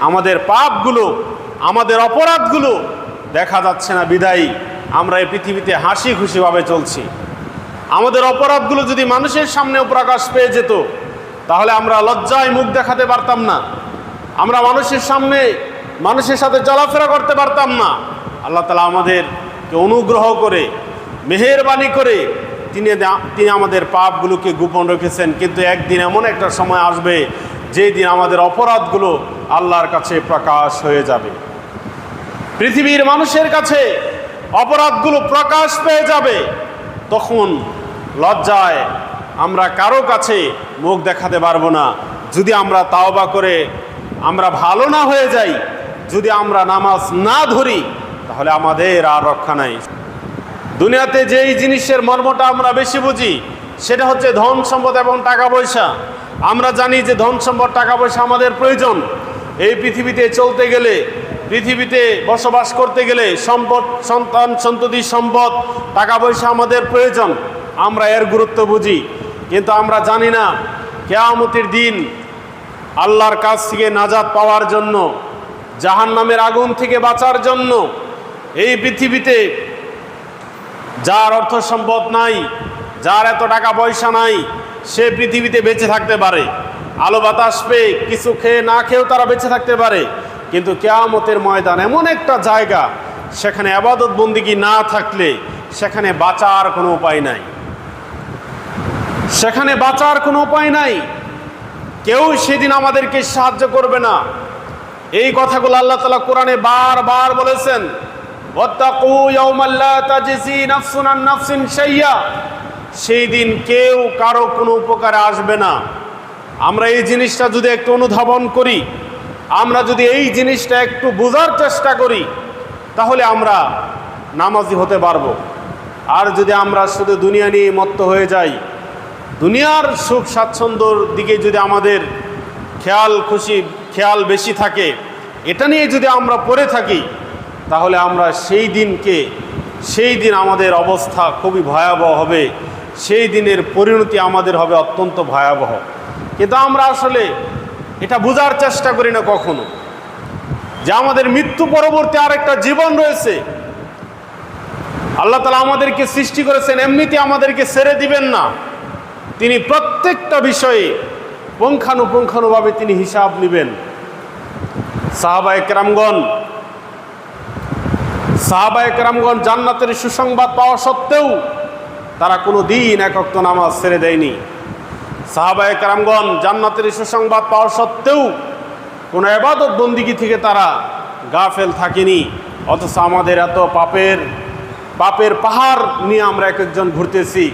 আমাদের পাপগুলো, আমাদের অপরাধগুলো দেখা যাচ্ছে না বিদায়ী। আমরা এই পৃথিবীতে হাসি খুশিভাবে চলছি। আমাদের অপরাধগুলো যদি মানুষের সামনেও প্রকাশ পেয়ে যেত, তাহলে আমরা লজ্জায় মুখ দেখাতে পারতাম না। আমরা মানুষের সামনে, মানুষের সাথে চলাফেরা করতে পারতাম না। আল্লাহ তালা আমাদেরকে অনুগ্রহ করে, মেহেরবানি করে তিনি তিনি আমাদের পাপগুলোকে গোপন রেখেছেন। কিন্তু একদিন এমন একটা সময় আসবে যেই দিন আমাদের অপরাধগুলো আল্লাহর কাছে প্রকাশ হয়ে যাবে। পৃথিবীর মানুষের কাছে অপরাধগুলো প্রকাশ পেয়ে যাবে, তখন লজ্জায় আমরা কারও কাছে মুখ দেখাতে পারব না। যদি আমরা তাওবা করে আমরা ভালো না হয়ে যাই, যদি আমরা নামাজ না ধরি, তাহলে আমাদের আর রক্ষা নাই। দুনিয়াতে যেই জিনিসের মর্মটা আমরা বেশি বুঝি, সেটা হচ্ছে ধন সম্পদ এবং টাকা পয়সা। আমরা জানি যে ধন সম্পদ, টাকা পয়সা আমাদের প্রয়োজন। এই পৃথিবীতে চলতে গেলে, পৃথিবীতে বসবাস করতে গেলে সম্পদ, সন্তান, সন্ততি, সম্পদ, টাকা পয়সা আমাদের প্রয়োজন। আমরা এর গুরুত্ব বুঝি। কিন্তু আমরা জানি না, কেয়ামতির দিন আল্লাহর কাছ থেকে নাজাদ পাওয়ার জন্য জাহান নামের আগুন থেকে বাঁচার জন্য এই পৃথিবীতে যার অর্থ সম্পদ নাই, যার এত টাকা পয়সা নাই সে পৃথিবীতে বেঁচে থাকতে পারে। আলো বাতাস পেয়ে কিছু খেয়ে না খেয়েও তারা বেঁচে থাকতে পারে। কিন্তু কেয়ামতের ময়দান এমন একটা জায়গা, সেখানে আবাদত বন্দিগি না থাকলে সেখানে বাঁচার কোনো উপায় নাই। সেখানে বাঁচার কোনো উপায় নাই। কেউ সেদিন আমাদেরকে সাহায্য করবে না। এই কথাগুলো আল্লাহ তালা কোরআনে বারবার বলেছেন সেই দিন কেউ কারও কোনো উপকারে আসবে না। আমরা এই জিনিসটা যদি একটু অনুধাবন করি, আমরা যদি এই জিনিসটা একটু বোঝার চেষ্টা করি, তাহলে আমরা নামাজি হতে পারব। আর যদি আমরা শুধু দুনিয়া নিয়ে মত্ত হয়ে যাই, দুনিয়ার সুখ স্বাচ্ছন্দ্যর দিকে যদি আমাদের খেয়াল খুশি, খেয়াল বেশি থাকে, এটা নিয়ে যদি আমরা পড়ে থাকি, তাহলে আমরা সেই দিনকে, সেই দিন আমাদের অবস্থা খুবই ভয়াবহ হবে। সেই দিনের পরিণতি আমাদের হবে অত্যন্ত ভয়াবহ। কিন্তু আমরা আসলে এটা বোঝার চেষ্টা করি না কখনো। যে আমাদের মৃত্যু পরবর্তী আরেকটা জীবন রয়েছে। আল্লাহ তালা আমাদেরকে সৃষ্টি করেছেন, এমনিতে আমাদেরকে ছেড়ে দিবেন না। তিনি প্রত্যেকটা বিষয়ে পুঙ্খানুপুঙ্খানুভাবে তিনি হিসাব নেবেন। সাহাবায় কেরামগণ সাহাবায় কেরামগণ জান্নাতের সুসংবাদ পাওয়া সত্ত্বেও তারা কোনো দিন একক্ত নামাজ ছেড়ে দেয়নি। সাহাবায় কারামগণ জান্নাতের সুসংবাদ পাওয়া সত্ত্বেও কোনো এবাদত বন্দিগি থেকে তারা গাফেল থাকেনি। অথচ আমাদের এত পাপের পাপের পাহাড় নিয়ে আমরা এক একজন ঘুরতেছি।